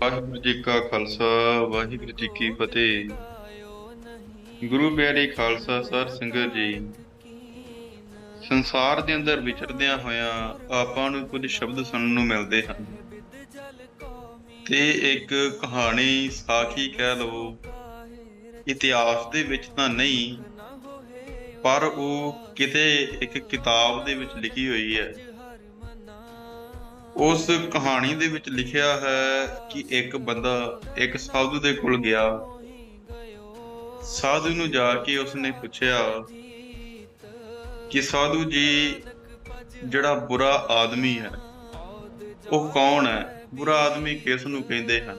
ਵਾਹਿਗੁਰੂ ਜੀ ਕਾ ਖਾਲਸਾ, ਵਾਹਿਗੁਰੂ ਜੀ ਕੀ ਫਤਿਹ। ਗੁਰੂ ਪਿਆਰੇ ਖਾਲਸਾ, ਸਰ ਸੰਗਤ ਜੀ, ਸੰਸਾਰ ਦੇ ਅੰਦਰ ਵਿਚਰਦਿਆਂ ਹੋਇਆਂ ਆਪਾਂ ਨੂੰ ਕੁਝ ਸ਼ਬਦ ਸੁਣਨ ਨੂੰ ਮਿਲਦੇ ਹਨ। ਤੇ ਇੱਕ ਕਹਾਣੀ ਸਾਖੀ ਕਹਿ ਲਓ, ਇਤਿਹਾਸ ਦੇ ਵਿੱਚ ਤਾਂ ਨਹੀਂ, ਪਰ ਉਹ ਕਿਤੇ ਇੱਕ ਕਿਤਾਬ ਦੇ ਵਿੱਚ ਲਿਖੀ ਹੋਈ ਹੈ। ਉਸ ਕਹਾਣੀ ਦੇ ਵਿੱਚ ਲਿਖਿਆ ਹੈ ਕਿ ਇੱਕ ਬੰਦਾ ਇੱਕ ਸਾਧੂ ਦੇ ਕੋਲ ਗਿਆ। ਸਾਧੂ ਨੂੰ ਜਾ ਕੇ ਉਸਨੇ ਪੁੱਛਿਆ ਕਿ ਸਾਧੂ ਜੀ, ਜਿਹੜਾ ਬੁਰਾ ਆਦਮੀ ਹੈ, ਉਹ ਕੌਣ ਹੈ? ਬੁਰਾ ਆਦਮੀ ਕਿਸ ਨੂੰ ਕਹਿੰਦੇ ਹਨ?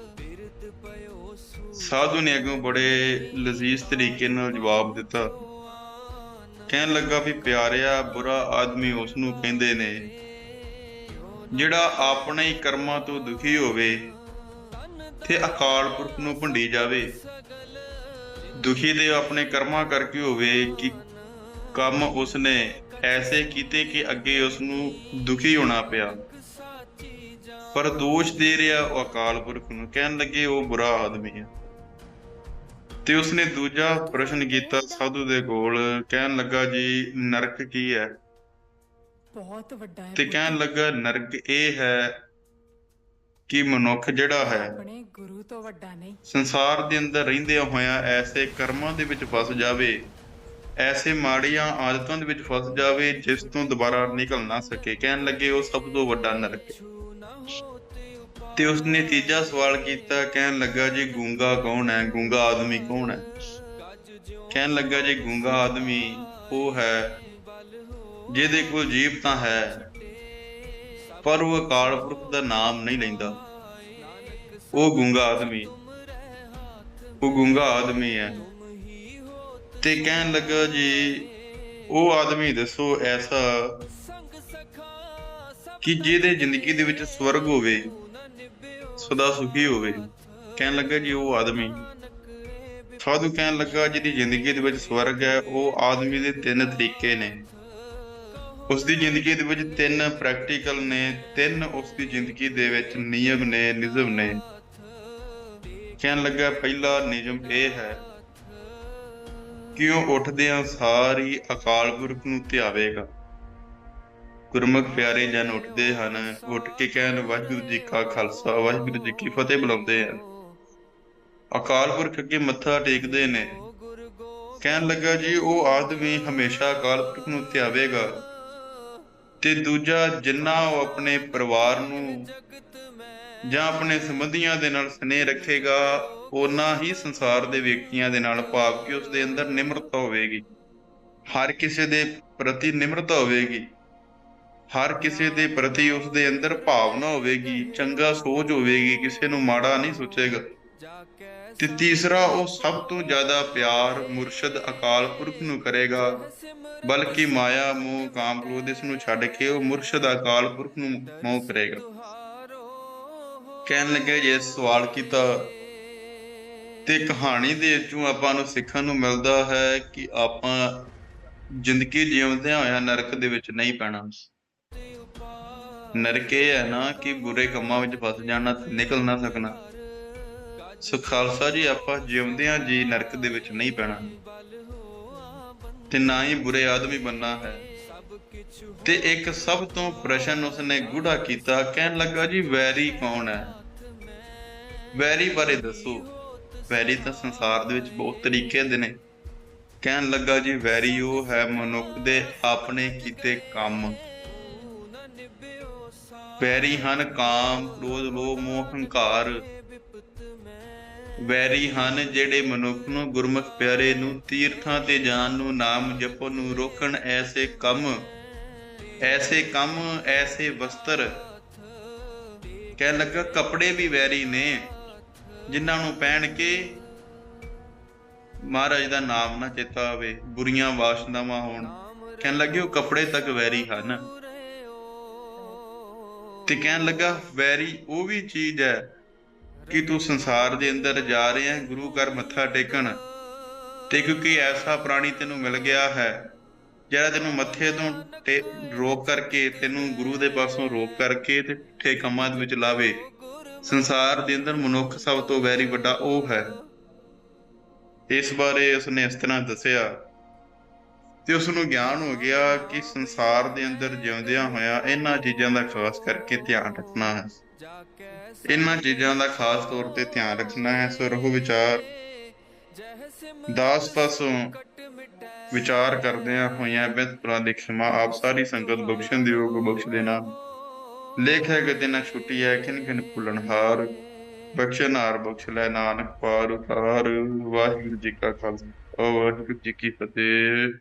ਸਾਧੂ ਨੇ ਅੱਗੋਂ ਬੜੇ ਲਜ਼ੀਜ਼ ਤਰੀਕੇ ਨਾਲ ਜਵਾਬ ਦਿੱਤਾ। ਕਹਿਣ ਲੱਗਾ ਵੀ ਪਿਆਰਿਆ, ਬੁਰਾ ਆਦਮੀ ਉਸ ਨੂੰ ਕਹਿੰਦੇ ਨੇ। ਜਿਹੜਾ ਆਪਣੇ ਹੀ ਕਰਮਾਂ ਤੋਂ ਦੁਖੀ ਹੋਵੇ ਤੇ ਅਕਾਲ ਪੁਰਖ ਨੂੰ ਭੰਡੀ ਜਾਵੇ। ਦੁਖੀ ਦੇ ਆਪਣੇ ਕਰਮਾਂ ਕਰਕੇ ਹੋਵੇ ਕਿ ਕੰਮ ਉਸਨੇ ਐਸੇ ਕੀਤੇ ਕਿ ਅੱਗੇ ਉਸ ਨੂੰ ਦੁਖੀ ਹੋਣਾ ਪਿਆ। ਪਰ ਦੋਸ਼ ਦੇ ਰਿਹਾ ਉਹ ਅਕਾਲ ਪੁਰਖ ਨੂੰ, ਕਹਿਣ ਲੱਗੇ ਉਹ ਬੁਰਾ ਆਦਮੀ ਹੈ। ਤੇ ਉਸਨੇ ਦੂਜਾ ਪ੍ਰਸ਼ਨ ਕੀਤਾ ਸਾਧੂ ਦੇ ਕੋਲ, ਕਹਿਣ ਲੱਗਾ ਜੀ, ਨਰਕ ਕੀ ਹੈ? ਬਹੁਤ ਵੱਡਾ ਹੈ ਤੇ। ਕਹਿਣ ਲੱਗਾ ਨਰਕ ਇਹ ਹੈ ਕਿ ਮਨੁੱਖ ਜਿਹੜਾ ਹੈ ਆਪਣੇ ਗੁਰੂ ਤੋਂ ਵੱਡਾ ਨਹੀਂ। ਸੰਸਾਰ ਦੇ ਅੰਦਰ ਰਹਿੰਦਿਆਂ ਹੋਇਆਂ ਐਸੇ ਕਰਮਾਂ ਦੇ ਵਿੱਚ ਫਸ ਜਾਵੇ ਐਸੇ ਮਾੜੀਆਂ ਆਦਤਾਂ ਦੇ ਵਿੱਚ ਫਸ ਜਾਵੇ ਜਿਸ ਤੋਂ ਦੁਬਾਰਾ ਨਿਕਲ ਨਾ ਸਕੇ। ਕਹਿਣ ਲੱਗੇ ਉਹ ਸਭ ਤੋਂ ਵੱਡਾ ਨਰਕ ਹੈ। ਤੇ ਉਸਨੇ ਤੀਜਾ ਸਵਾਲ ਕੀਤਾ ਕਹਿਣ ਲੱਗਾ ਜੀ ਗੂੰਗਾ ਕੌਣ ਹੈ? ਗੂੰਗਾ ਆਦਮੀ ਕੌਣ ਹੈ? ਕਹਿਣ ਲੱਗਾ ਜੀ ਗੂੰਗਾ ਆਦਮੀ ਉਹ ਹੈ ਜਿਹਦੇ ਕੋਲ ਜੀਬ ਤਾਂ ਹੈ, ਪਰ ਉਹ ਅਕਾਲ ਪੁਰਖ ਦਾ ਨਾਮ ਨਹੀਂ ਲੈਂਦਾ। ਉਹ ਗੂੰਗਾ ਆਦਮੀ ਉਹ ਗੂੰਗਾ ਆਦਮੀ ਹੈ। ਤੇ ਕਹਿਣ ਲੱਗਾ ਜੀ, ਉਹ ਆਦਮੀ ਦੱਸੋ ਐਸਾ ਕਿ ਜਿਹਦੇ ਜ਼ਿੰਦਗੀ ਦੇ ਵਿੱਚ ਸਵਰਗ ਹੋਵੇ, ਸਦਾ ਸੁਖੀ ਹੋਵੇ। ਕਹਿਣ ਲੱਗਾ ਜੀ, ਉਹ ਆਦਮੀ। ਸਾਧੂ ਕਹਿਣ ਲੱਗਾ ਜਿਹਦੀ ਜ਼ਿੰਦਗੀ ਦੇ ਵਿੱਚ ਸਵਰਗ ਹੈ, ਉਹ ਆਦਮੀ ਦੇ ਤਿੰਨ ਤਰੀਕੇ ਨੇ। ਉਸ ਦੀ ਜ਼ਿੰਦਗੀ ਦੇ ਵਿੱਚ ਤਿੰਨ ਪ੍ਰੈਕਟੀਕਲ ਨੇ, ਤਿੰਨ ਉਸ ਦੀ ਜ਼ਿੰਦਗੀ ਦੇ ਵਿੱਚ ਨਿਯਮ ਨੇ ਨਿਯਮ ਨੇ। ਕਹਿਣ ਲੱਗਾ, ਪਹਿਲਾ ਨਿਯਮ ਇਹ ਹੈ ਕਿ ਉਹ ਉੱਠਦਿਆਂ ਸਾਰੀ ਅਕਾਲ ਪੁਰਖ ਨੂੰ ਧਿਆਵੇਗਾ। ਗੁਰਮੁਖ ਪਿਆਰੇ ਜਨ ਉੱਠਦੇ ਹਨ, ਉੱਠ ਕੇ ਕਹਿਣ, ਵਾਹਿਗੁਰੂ ਜੀ ਕਾ ਖਾਲਸਾ, ਵਾਹਿਗੁਰੂ ਜੀ ਕੀ ਫਤਿਹ ਬੁਲਾਉਂਦੇ ਹਨ। ਅਕਾਲ ਪੁਰਖ ਅੱਗੇ ਮੱਥਾ ਟੇਕਦੇ ਨੇ। ਕਹਿਣ ਲੱਗਾ ਜੀ, ਉਹ ਆਦਮੀ ਹਮੇਸ਼ਾ ਅਕਾਲ ਪੁਰਖ ਨੂੰ ਧਿਆਵੇਗਾ। ਤੇ ਦੂਜਾ ਜਿੰਨਾ ਉਹ ਆਪਣੇ ਪਰਿਵਾਰ ਨੂੰ ਜਾਂ ਆਪਣੇ ਸੰਬੰਧੀਆਂ ਦੇ ਨਾਲ ਸਨੇਹ ਰੱਖੇਗਾ, ਓਨਾ ਹੀ ਸੰਸਾਰ ਦੇ ਵਿਅਕਤੀਆਂ ਦੇ ਨਾਲ ਭਾਵ ਕਿ ਉਸ ਦੇ ਅੰਦਰ ਨਿਮਰਤਾ ਹੋਵੇਗੀ। ਹਰ ਕਿਸੇ ਦੇ ਪ੍ਰਤੀ ਨਿਮਰਤਾ ਹੋਵੇਗੀ। ਹਰ ਕਿਸੇ ਦੇ ਪ੍ਰਤੀ ਉਸ ਦੇ ਅੰਦਰ ਭਾਵਨਾ ਹੋਵੇਗੀ, ਚੰਗਾ ਸੋਚ ਹੋਵੇਗੀ, ਕਿਸੇ ਨੂੰ ਮਾੜਾ ਨਹੀਂ ਸੋਚੇਗਾ। ਤੇ ਤੀਸਰਾ, ਉਹ ਸਭ ਤੋਂ ਜ਼ਿਆਦਾ ਪਿਆਰ ਮੁਰਸ਼ਦ ਅਕਾਲ ਪੁਰਖ ਨੂੰ ਕਰੇਗਾ, ਬਲਕਿ ਮਾਇਆ, ਮੋਹ, ਕਾਮ ਕ੍ਰੋਧ ਇਸ ਨੂੰ ਛੱਡ ਕੇ ਉਹ ਮੁਰਸ਼ਦ ਅਕਾਲ ਪੁਰਖ ਨੂੰ ਮੋਹ ਕਰੇਗਾ। ਕਹਿਣ ਲੱਗੇ ਜੇ ਸਵਾਲ ਕੀਤਾ, ਤੇ ਕਹਾਣੀ ਦੇ ਵਿੱਚੋਂ ਆਪਾਂ ਨੂੰ ਸਿੱਖਣ ਨੂੰ ਮਿਲਦਾ ਹੈ ਕਿ ਆਪਾਂ ਜ਼ਿੰਦਗੀ ਜਿਉਂਦਿਆਂ ਹੋਇਆਂ ਨਰਕ ਦੇ ਵਿੱਚ ਨਹੀਂ ਪੈਣਾ। ਨਰਕ ਇਹ ਹੈ ਨਾ ਕਿ ਬੁਰੇ ਕੰਮਾਂ ਵਿੱਚ ਫਸ ਜਾਣਾ ਤੇ ਨਿਕਲ ਨਾ ਸਕਣਾ। ਸੋ ਖਾਲਸਾ ਜੀ, ਆਪਾਂ ਜਿਉਂਦਿਆਂ ਜੀ, ਨਰਕ ਦੇ ਵਿੱਚ ਨਹੀਂ ਪੈਣਾ। ਤੇ ਨਾ ਹੀ ਬੁਰੇ ਆਦਮੀ ਬੰਨਾ ਹੈ। ਤੇ ਇੱਕ ਸਭ ਤੋਂ ਪ੍ਰਸ਼ਨ ਉਸਨੇ ਗੂੜਾ ਕੀਤਾ, ਕਹਿਣ ਲੱਗਾ, ਜੀ, ਵੈਰੀ ਕੌਣ ਹੈ? ਵੈਰੀ ਬਾਰੇ ਦੱਸੋ। ਵੈਰੀ ਤਾਂ ਸੰਸਾਰ ਦੇ ਵਿੱਚ ਬਹੁਤ ਤਰੀਕੇ ਦੇ ਨੇ। ਕਹਿਣ ਲੱਗਾ, ਜੀ, ਵੈਰੀ ਉਹ ਹੈ ਮਨੁੱਖ ਦੇ ਆਪਣੇ ਕੀਤੇ ਕੰਮ। ਵੈਰੀ ਹਨ ਕਾਮ, ਕ੍ਰੋਧ, ਲੋਭ, ਮੋਹ, ਹੰਕਾਰ। ਵੈਰੀ ਹਨ ਜਿਹੜੇ ਮਨੁੱਖ ਨੂੰ ਗੁਰਮੁਖ ਪਿਆਰੇ ਨੂੰ ਤੀਰਥਾਂ ਤੇ ਜਾਣ ਨੂੰ ਨਾਮ ਜਪਣ ਨੂੰ ਰੋਕਣ ਐਸੇ ਕੰਮ ਐਸੇ ਕੰਮ, ਐਸੇ ਵਸਤਰ। ਕਹਿਣ ਲੱਗਾ, ਕੱਪੜੇ ਵੀ ਵੈਰੀ ਨੇ, ਜਿਨ੍ਹਾਂ ਨੂੰ ਪਹਿਨ ਕੇ ਮਹਾਰਾਜ ਦਾ ਨਾਮ ਨਾ ਚੇਤਾ ਆਵੇ, ਬੁਰੀਆਂ ਵਾਸ਼ਨਾਵਾਂ ਹੋਣ। ਕਹਿਣ ਲੱਗੇ, ਉਹ ਕੱਪੜੇ ਤੱਕ ਵੈਰੀ ਹਨ। ਤੇ ਕਹਿਣ ਲੱਗਾ, ਵੈਰੀ ਉਹ ਵੀ ਚੀਜ਼ ਹੈ ਕਿ ਤੂੰ ਸੰਸਾਰ ਦੇ ਅੰਦਰ ਜਾ ਰਿਹਾ ਹੈ, ਗੁਰੂ ਘਰ ਮੱਥਾ ਟੇਕਣ। ਤੇ ਕਿਉਂਕਿ ਐਸਾ ਪ੍ਰਾਣੀ ਤੈਨੂੰ ਮਿਲ ਗਿਆ ਹੈ, ਜਿਹੜਾ ਤੈਨੂੰ ਮੱਥੇ ਤੋਂ ਟੇ- ਰੋਕ ਕਰਕੇ, ਤੈਨੂੰ ਗੁਰੂ ਦੇ ਪਾਸੋਂ ਰੋਕ ਕਰਕੇ ਤੇ ਠੇ ਕੰਮਾਂ ਦੇ ਵਿੱਚ ਲਾਵੇ। ਸੰਸਾਰ ਦੇ ਅੰਦਰ ਮਨੁੱਖ ਸਭ ਤੋਂ ਵੈਰੀ ਵੱਡਾ ਉਹ ਹੈ। ਇਸ ਬਾਰੇ ਉਸਨੇ ਇਸ ਤਰ੍ਹਾਂ ਦੱਸਿਆ ਤੇ ਉਸ ਨੂੰ ਗਿਆਨ ਹੋ ਗਿਆ ਕਿ ਸੰਸਾਰ ਦੇ ਅੰਦਰ ਜਿਉਂਦਿਆਂ ਹੋਇਆ ਇਹਨਾਂ ਚੀਜ਼ਾਂ ਦਾ ਖਾਸ ਕਰਕੇ ਧਿਆਨ ਰੱਖਣਾ ਹੈ। ਇਹਨਾਂ ਚੀਜ਼ਾਂ ਦਾ ਖਾਸ ਤੌਰ ਤੇ ਧਿਆਨ ਰੱਖਣਾ ਹੈ ਸੋ ਰਹੋ ਵਿਚਾਰ। ਦਾਸ ਪਾਸੋਂ ਵਿਚਾਰ ਕਰਦਿਆਂ ਹੋਇਆਂ ਬਿੰਦਪੁਰਾਂ ਦੀ ਖਿਮਾ ਆਪ ਸਾਰੀ ਸੰਗਤ ਬਖਸ਼ਣ ਦਿਓ ਕੋ ਬਖਸ਼ ਦੇਣਾ। ਲੇਖ ਹੈ ਗਤੇ ਨਾ ਛੁੱਟੀ ਹੈ, ਖਿਨ ਖਿਨ ਫੁੱਲਣਹਾਰ ਬਖਸ਼ਨਾਰ ਬਖਸ਼ ਲੈ ਨਾਨਕ ਪਾਰ ਉਤਾਰ। ਵਾਹਿਗੁਰੂ ਜੀ ਕਾ ਖਾਲਸਾ, ਵਾਹਿਗੁਰੂ ਜੀ ਕੀ ਫਤਿਹ।